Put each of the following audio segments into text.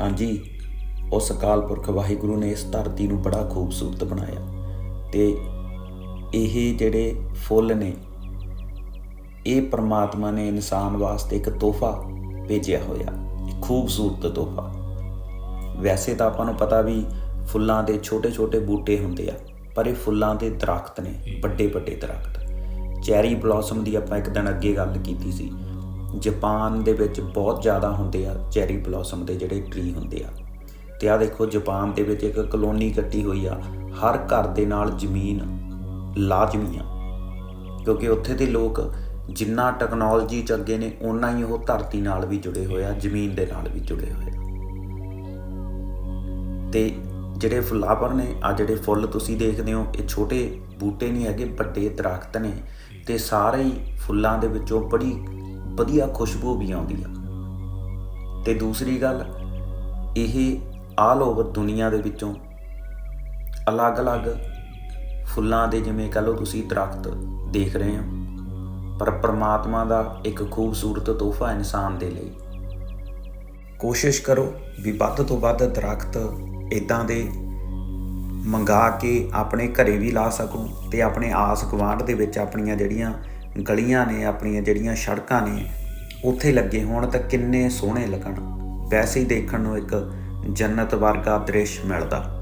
ਹਾਂਜੀ ਉਸ ਅਕਾਲ ਪੁਰਖ ਵਾਹਿਗੁਰੂ ਨੇ ਇਸ ਧਰਤੀ ਨੂੰ ਬੜਾ ਖੂਬਸੂਰਤ ਬਣਾਇਆ ਤੇ ਇਹ ਜਿਹੜੇ ਫੁੱਲ ਨੇ ਇਹ ਪ੍ਰਮਾਤਮਾ ਨੇ ਇਨਸਾਨ ਵਾਸਤੇ ਇੱਕ ਤੋਹਫਾ ਭੇਜਿਆ ਹੋਇਆ ਇੱਕ ਖੂਬਸੂਰਤ ਤੋਹਫਾ। ਵੈਸੇ ਤਾਂ ਆਪਾਂ ਨੂੰ ਪਤਾ ਵੀ ਫੁੱਲਾਂ ਦੇ ਛੋਟੇ-ਛੋਟੇ ਬੂਟੇ ਹੁੰਦੇ ਆ ਪਰ ਇਹ ਫੁੱਲਾਂ ਦੇ ਦਰਖਤ ਨੇ ਵੱਡੇ-ਵੱਡੇ ਦਰਖਤ। ਚੈਰੀ ਬਲੌਸਮ ਦੀ ਆਪਾਂ ਇੱਕ ਦਿਨ ਅੱਗੇ ਗੱਲ ਕੀਤੀ ਸੀ ਜਾਪਾਨ ਦੇ ਵਿੱਚ ਬਹੁਤ ਜ਼ਿਆਦਾ ਹੁੰਦੇ ਆ ਚੈਰੀ ਬਲੌਸਮ ਦੇ ਜਿਹੜੇ ਟਰੀ ਹੁੰਦੇ ਆ। ਤੇ ਆ ਦੇਖੋ, ਜਾਪਾਨ ਦੇ ਵਿੱਚ ਇੱਕ ਕਲੋਨੀ ਕੱਟੀ ਹੋਈ ਆ। ਹਰ ਘਰ ਦੇ ਨਾਲ ਜ਼ਮੀਨ ਲਾਜ਼ਮੀ ਆ। ਕਿਉਂਕਿ ਉੱਥੇ ਦੇ ਲੋਕ ਜਿੰਨਾ ਟੈਕਨੋਲੋਜੀ ਚ ਅੱਗੇ ਨੇ ਉਨਾ ਹੀ ਉਹ ਧਰਤੀ ਨਾਲ ਵੀ ਜੁੜੇ ਹੋਏ ਆ, ਜ਼ਮੀਨ ਦੇ ਨਾਲ ਵੀ ਜੁੜੇ ਹੋਏ ਆ। ਤੇ ਜਿਹੜੇ ਫਲਾਵਰ ਨੇ ਆ ਜਿਹੜੇ ਫੁੱਲ ਤੁਸੀਂ ਦੇਖਦੇ ਹੋ, ਇਹ ਛੋਟੇ ਬੂਟੇ ਨਹੀਂ ਹੈਗੇ, ਵੱਡੇ ਦਰਖਤ ਨੇ। ਤੇ ਸਾਰੇ ਹੀ ਫੁੱਲਾਂ ਦੇ ਵਿੱਚੋਂ ਬੜੀ ਵਧੀਆ ਖੁਸ਼ਬੂ ਵੀ ਆਉਂਦੀ ਆ। ਤੇ ਦੂਸਰੀ ਗੱਲ, ਇਹ ਆਲ ਓਵਰ ਦੁਨੀਆ ਦੇ ਵਿੱਚੋਂ ਅਲੱਗ-ਅਲੱਗ ਫੁੱਲਾਂ ਦੇ ਜਿਵੇਂ ਕਹ ਲਓ ਤੁਸੀਂ ਦਰਖਤ ਦੇਖ ਰਹੇ ਹੋ, ਪਰ ਪ੍ਰਮਾਤਮਾ ਦਾ ਇੱਕ ਖੂਬਸੂਰਤ ਤੋਹਫਾ ਇਨਸਾਨ ਦੇ ਲਈ। ਕੋਸ਼ਿਸ਼ ਕਰੋ ਵੀ ਵੱਧ ਤੋਂ ਵੱਧ ਦਰਖਤ ਇਦਾਂ ਦੇ ਮੰਗਾ ਕੇ ਆਪਣੇ ਘਰੇ ਵੀ ਲਾ ਸਕੋ ਤੇ ਆਪਣੇ ਆਸ ਗੁਆਂਢ ਦੇ ਵਿੱਚ ਆਪਣੀਆਂ ਜਿਹੜੀਆਂ ਗਲੀਆਂ ਨੇ, ਆਪਣੀਆਂ ਜਿਹੜੀਆਂ ਸੜਕਾਂ ਨੇ, ਉੱਥੇ ਲੱਗੇ ਹੋਣ ਤਾਂ ਕਿੰਨੇ ਸੋਹਣੇ ਲੱਗਣ। ਵੈਸੇ ਹੀ ਦੇਖਣ ਨੂੰ ਇੱਕ ਜੰਨਤ ਵਰਗਾ ਦ੍ਰਿਸ਼ ਮਿਲਦਾ।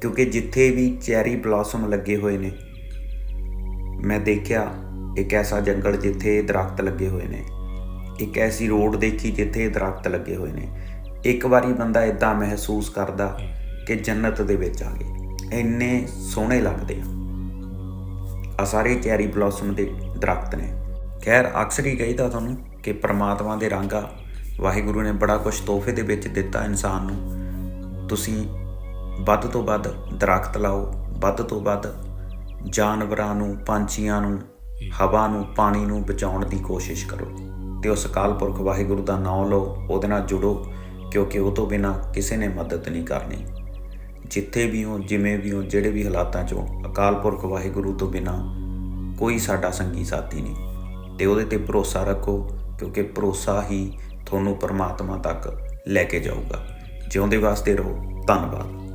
ਕਿਉਂਕਿ ਜਿੱਥੇ ਵੀ ਚੈਰੀ ਬਲੌਸਮ ਲੱਗੇ ਹੋਏ ਨੇ, ਮੈਂ ਦੇਖਿਆ ਇੱਕ ਐਸਾ ਜੰਗਲ ਜਿੱਥੇ ਦਰਖਤ ਲੱਗੇ ਹੋਏ ਨੇ। ਇੱਕ ਐਸੀ ਰੋਡ ਦੇਖੀ ਜਿੱਥੇ ਦਰਖਤ ਲੱਗੇ ਹੋਏ ਨੇ। ਇੱਕ ਵਾਰੀ ਬੰਦਾ ਇਦਾਂ ਮਹਿਸੂਸ ਕਰਦਾ ਕਿ ਜੰਨਤ ਦੇ ਵਿੱਚ ਆ ਗਏ। ਇੰਨੇ ਸੋਹਣੇ ਲੱਗਦੇ ਆ। ਆ ਸਾਰੇ ਚੈਰੀ ਬਲੌਸਮ ਦੇ ਦਰਖਤ ਨੇ। ਖੈਰ, ਅਕਸਰ ਹੀ ਕਹੀਦਾ ਤੁਹਾਨੂੰ ਕਿ ਪ੍ਰਮਾਤਮਾ ਦੇ ਰੰਗ ਆ। ਵਾਹਿਗੁਰੂ ਨੇ ਬੜਾ ਕੁਝ ਤੋਹਫੇ ਦੇ ਵਿੱਚ ਦਿੱਤਾ ਇਨਸਾਨ ਨੂੰ। ਤੁਸੀਂ ਵੱਧ ਤੋਂ ਵੱਧ ਦਰਖਤ ਲਾਓ, ਵੱਧ ਤੋਂ ਵੱਧ ਜਾਨਵਰਾਂ ਨੂੰ, ਪੰਛੀਆਂ ਨੂੰ, ਹਵਾ ਨੂੰ, ਪਾਣੀ ਨੂੰ ਬਚਾਉਣ ਦੀ ਕੋਸ਼ਿਸ਼ ਕਰੋ। ਤੇ ਉਸ ਅਕਾਲ ਪੁਰਖ ਵਾਹਿਗੁਰੂ ਦਾ ਨਾਮ ਲਓ, ਉਹਦੇ ਨਾਲ ਜੁੜੋ, ਕਿਉਂਕਿ ਉਹ ਤੋਂ ਬਿਨਾ ਕਿਸੇ ਨੇ ਮਦਦ ਨਹੀਂ ਕਰਨੀ। ਜਿੱਥੇ ਵੀ ਹੋ, ਜਿਵੇਂ ਵੀ ਹੋ, ਜਿਹੜੇ ਵੀ ਹਾਲਾਤਾਂ 'ਚੋਂ ਅਕਾਲ ਪੁਰਖ ਵਾਹਿਗੁਰੂ ਤੋਂ ਬਿਨਾ ਕੋਈ ਸਾਡਾ ਸੰਗੀ ਸਾਥੀ ਨਹੀਂ। ਤੇ ਉਹਦੇ ਤੇ ਭਰੋਸਾ ਰੱਖੋ, ਕਿਉਂਕਿ ਭਰੋਸਾ ਹੀ ਤੁਹਾਨੂੰ ਪਰਮਾਤਮਾ ਤੱਕ ਲੈ ਕੇ ਜਾਊਗਾ। ਜਿਉਂਦੇ ਵਾਸਤੇ ਰਹੋ। ਧੰਨਵਾਦ।